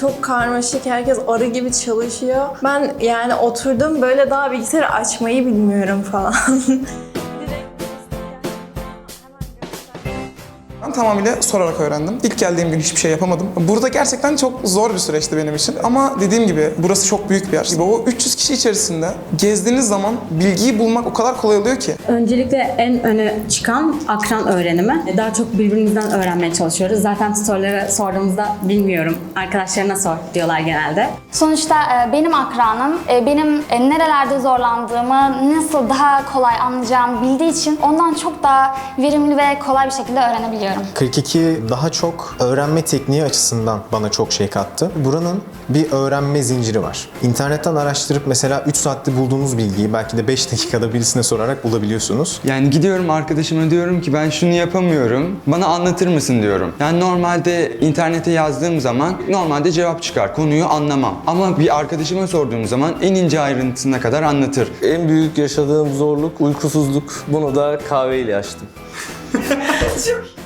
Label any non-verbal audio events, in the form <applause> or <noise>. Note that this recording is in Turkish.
çok karmaşık. Herkes arı gibi çalışıyor. Ben yani oturdum böyle daha bilgisayarı açmayı bilmiyorum falan. <laughs> Ben tamamıyla sorarak öğrendim. İlk geldiğim gün hiçbir şey yapamadım. Burada gerçekten çok zor bir süreçti benim için. Ama dediğim gibi burası çok büyük bir yer. O 300 kişi içerisinde gezdiğiniz zaman bilgiyi bulmak o kadar kolay oluyor ki. Öncelikle en öne çıkan akran öğrenimi. Daha çok birbirimizden öğrenmeye çalışıyoruz. Zaten tutorlara sorduğumuzda bilmiyorum, arkadaşlarına sor diyorlar genelde. Sonuçta e, benim akranım e, benim e, nerelerde zorlandığımı nasıl daha kolay anlayacağımı bildiği için ondan çok daha verimli ve kolay bir şekilde öğrenebiliyorum. 42 daha çok öğrenme tekniği açısından bana çok şey kattı. Buranın bir öğrenme zinciri var. İnternetten araştırıp mesela 3 saatte bulduğunuz bilgiyi belki de 5 dakikada birisine sorarak bulabiliyorsunuz. Yani gidiyorum arkadaşıma diyorum ki ben şunu yapamıyorum. Bana anlatır mısın diyorum. Yani normalde internete yazdığım zaman normalde cevap çıkar. Konuyu anlamam. Ama bir arkadaşıma sorduğum zaman en ince ayrıntısına kadar anlatır. En büyük yaşadığım zorluk uykusuzluk. Bunu da kahveyle açtım. <laughs>